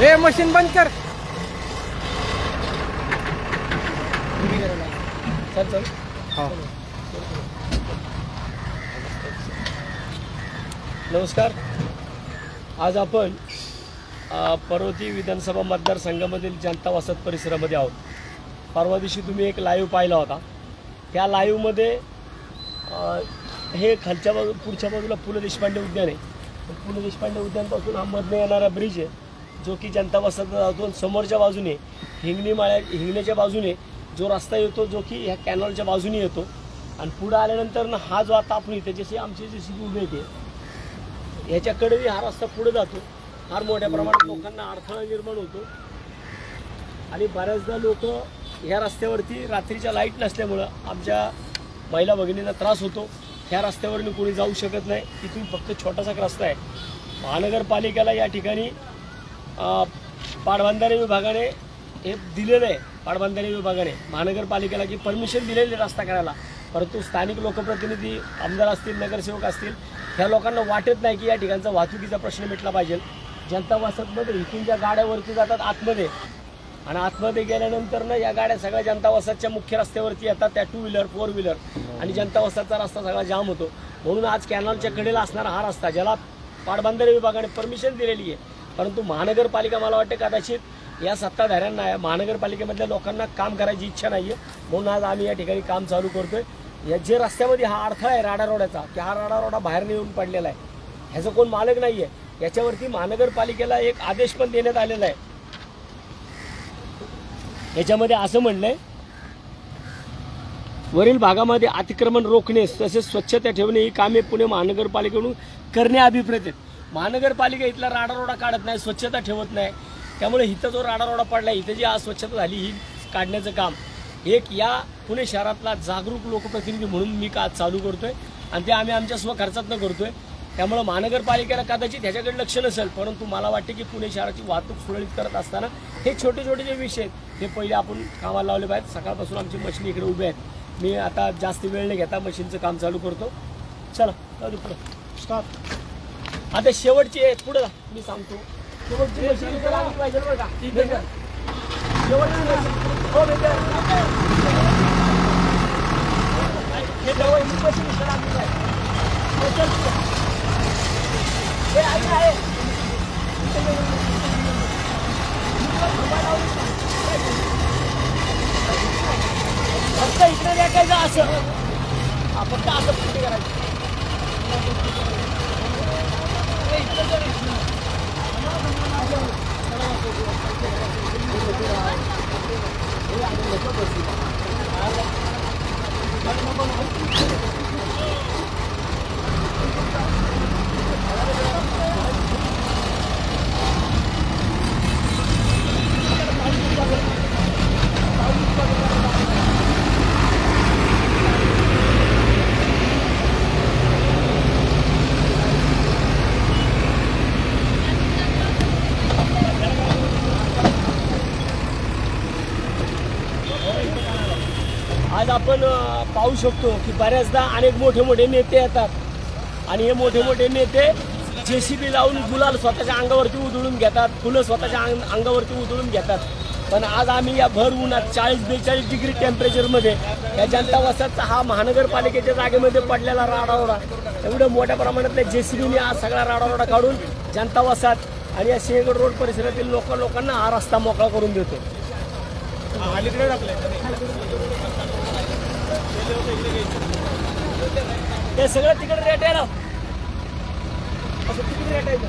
Ray machine बंद कर. चल चल. हो. नमस्कार. आज आपण पर्वती विधानसभा मतदारसंघामधील जनता वसत परिसरामध्ये आहोत. परवा दिवशी तुम्ही एक लाईव्ह पाहिला होता. त्या लाईव्हमध्ये हे खालच्या बाजू पुढच्या बाजूला पु ल देशपांडे उद्यान आहे. पु ल देशपांडे उद्यानपासून हा मधनं येणारा ब्रिज आहे जो की जनता वसत जातो समोरच्या बाजूने हिंगणी माळ्या हिंगण्याच्या बाजूने जो रस्ता येतो जो की ह्या कॅनॉलच्या बाजूने येतो. आणि पुढं आल्यानंतर ना हा जो आता आपण इथे जशी आमची जशी उभी येते ह्याच्याकडे हा रस्ता पुढे जातो. फार मोठ्या प्रमाणात लोकांना अडथळा निर्माण होतो. आणि बऱ्याचदा लोक ह्या रस्त्यावरती रात्रीच्या लाइट नसल्यामुळं आमच्या महिला भगिनींना त्रास होतो. ह्या रस्त्यावरून कोणी जाऊ शकत नाही. तिथून फक्त छोटासा एक रस्ता आहे. महानगरपालिकेला या ठिकाणी अ, पाटबंधारे विभागाने हे दिलेलं आहे. पाटबंधारे विभागाने महानगरपालिकेला की परमिशन दिलेली आहे रस्ता करायला. परंतु स्थानिक लोकप्रतिनिधी आमदार असतील नगरसेवक असतील ह्या लोकांना वाटत नाही की या ठिकाणचा वाहतुकीचा प्रश्न मिटला पाहिजे. जनता वसतमध्ये इथून ज्या गाड्या वरती जातात आतमध्ये आणि आतमध्ये गेल्यानंतर ना या गाड्या सगळ्या जनता वसाच्या मुख्य रस्त्यावरती येतात त्या टू व्हीलर फोर व्हीलर आणि जनता वसाचा रस्ता सगळा जाम होतो. म्हणून आज कॅनॉलच्या कडेला असणारा हा रस्ता ज्याला पाटबंधारे विभागाने परमिशन दिलेली आहे. परंतु महानगरपालिका मला वाटते कदाचित या सत्ताधाऱ्यांना महानगरपालिकेमधल्या लोकांना काम करायची इच्छा नाही आहे म्हणून आज आम्ही या ठिकाणी काम चालू करतोय. या जे रस्त्यामध्ये हा अडथळा आहे राडारोड्याचा की हा राडा रोडा बाहेर येऊन पडलेला आहे. ह्याचं कोण मालक नाही आहे याच्यावरती महानगरपालिकेला एक आदेश पण देण्यात आलेला आहे. याच्यामध्ये असं म्हणलंय वरील भागामध्ये अतिक्रमण रोखणे तसेच स्वच्छता ठेवणे ही कामे पुणे महानगरपालिकेकडून करणे अभिप्रेत आहेत. महानगरपालिका इथला राडारोडा काढत नाही स्वच्छता ठेवत नाही. त्यामुळे इथं जो राडारोडा पडला इथं जी अस्वच्छता झाली ही काढण्याचं काम. एक या पुणे शहरातला जागरूक लोकप्रतिनिधी म्हणून मी का चालू करतोय आणि ते आम्ही आमच्या स्वखर्चातनं करतोय. त्यामुळं महानगरपालिकेला कदाचित ह्याच्याकडे लक्ष नसेल परंतु मला वाटते की पुणे शहराची वाहतूक सुरळीत करत असताना हे छोटे छोटे जे विषय आहेत हे पहिले आपण कामाला लावले पाहिजेत. सकाळपासून आमची मशीन इकडे उभे आहेत. मी आता जास्त वेळ नाही घेता मशीनचं काम चालू करतो. चला जाऊ पुढं. स्टॉप आता शेवटची आहे पुढे जा. मी सांगतो. शेवटची मशीन पाहिजे बरं का. शेवटची मशीन. हो. हे हो, चल पुढं. हे आहे आहे फक्त इकडे रेटायचं असं हा फक्त असं पुढे करायचं हे इकडे जर- आज आपण पाहू शकतो की बऱ्याचदा अनेक मोठे मोठे नेते येतात. आणि हे मोठे मोठे नेते जे सी बी लावून गुलाल स्वतःच्या अंगावरती उधळून घेतात फुलं स्वतःच्या अंग अंगावरती उधळून घेतात. पण आज आम्ही या भर उन्हात चाळीस बेचाळीस डिग्री टेम्परेचरमध्ये या जनता वसाचा हा महानगरपालिकेच्या जागेमध्ये पडलेला राडावडा एवढ्या मोठ्या प्रमाणातल्या बीने आज सगळा राडावडा काढून जनता वसात आणि या सिंहगड रोड परिसरातील लोक लोकांना हा रस्ता मोकळा करून देतो. अलीकडे ते सगळं तिकडे रेट आहे ना. असं तिकडे रेट आहे का?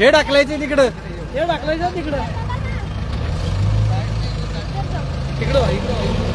हे टाकलायचे तिकडं. हे टाकलायचं तिकडं. तिकडं